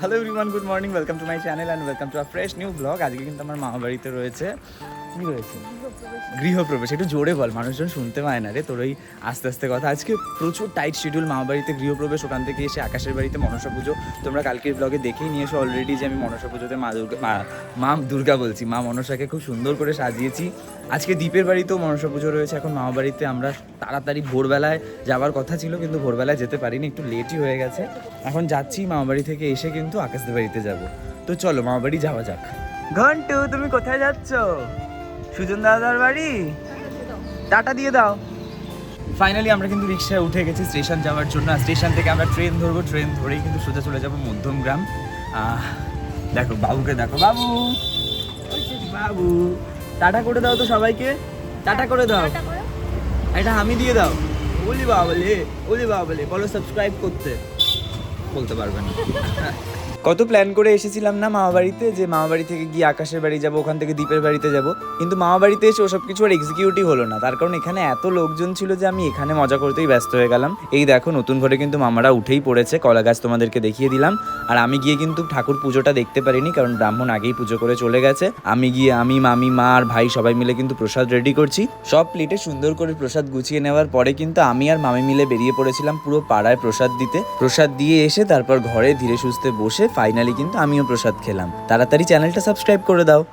Hello everyone good morning welcome to my channel and welcome to a fresh new blog আজকে কিন্তু আমার মামা বাড়িতে রয়েছে। গৃহপ্রবেশ, একটু জোরে বল, মানুষজন শুনতে পায় না রে, তোর ওই আস্তে আস্তে কথা। আজকে প্রচুর টাইট শিডিউল মামা বাড়িতে গৃহপ্রবেশ, ওখান থেকে এসে আকাশের বাড়িতে মনসা পুজো। তোমরা কালকের ব্লগে দেখেই নিয়ে এসো অলরেডি যে আমি মনসা পুজোতে মা দুর্গা, মা- মা দুর্গা বলছি। মা মনসাকে খুব সুন্দর করে সাজিয়েছি। আজকে দ্বীপের বাড়িতেও মনসা পুজো রয়েছে। এখন মামা বাড়িতে আমরা তাড়াতাড়ি ভোরবেলায় যাওয়ার কথা ছিল, কিন্তু ভোরবেলায় যেতে পারিনি, একটু লেটই হয়ে গেছে। এখন যাচ্ছি মামা বাড়ি থেকে এসে কিন্তু আকাশদের বাড়িতে যাব। তো চলো মামা বাড়ি যাওয়া যাক। ঘন্টু, তুমি কোথায় যাচ্ছ? সুজন দাদার বাড়ি? টাটা দিয়ে দাও। ফাইনালি আমরা কিন্তু রিক্সায় উঠে গেছি স্টেশন যাওয়ার জন্য। স্টেশন থেকে আমরা ট্রেন ধরবো ট্রেন ধরেই কিন্তু সোজা চলে যাব মধ্যমগ্রাম। আহ, দেখো বাবুকে দেখো। বাবু! বাবু! টাটা করে দাও তো সবাইকে। টাটা করে দাও। এটা আমি দিয়ে দাও। বলি বাবলে বলি বাবলে বলো সাবস্ক্রাইব করতে। বলতে পারবে না। কত প্ল্যান করে এসেছিলাম না মামা বাড়িতে যে মামা বাড়ি থেকে গিয়ে আকাশের বাড়ি যাব, ওখান থেকে দ্বীপের বাড়িতে যাব। কিন্তু মামা বাড়িতে এসে ওসব কিছু আর এক্সিকিউটিভ হলো না। তার কারণ এখানে এত লোকজন ছিল যে আমি এখানে মজা করতেই ব্যস্ত হয়ে গেলাম। এই দেখো, নতুন ঘরে কিন্তু মামারা উঠেই পড়েছে। কলা গাছ তোমাদেরকে দেখিয়ে দিলাম। আর আমি গিয়ে কিন্তু ঠাকুর পুজোটা দেখতে পারিনি, কারণ ব্রাহ্মণ আগেই পুজো করে চলে গেছে। আমি গিয়ে, আমি, মামি, মা আর ভাই সবাই মিলে কিন্তু প্রসাদ রেডি করছি। সব প্লেটে সুন্দর করে প্রসাদ গুছিয়ে নেওয়ার পরে কিন্তু আমি আর মামি মিলে বেরিয়ে পড়েছিলাম পুরো পাড়ায় প্রসাদ দিতে। প্রসাদ দিয়ে তারপর ঘরে ধীরে সুস্থে বসে ফাইনালি কিন্তু আমিও প্রসাদ খেলাম। তাড়াতাড়ি চ্যানেলটা সাবস্ক্রাইব করে দাও।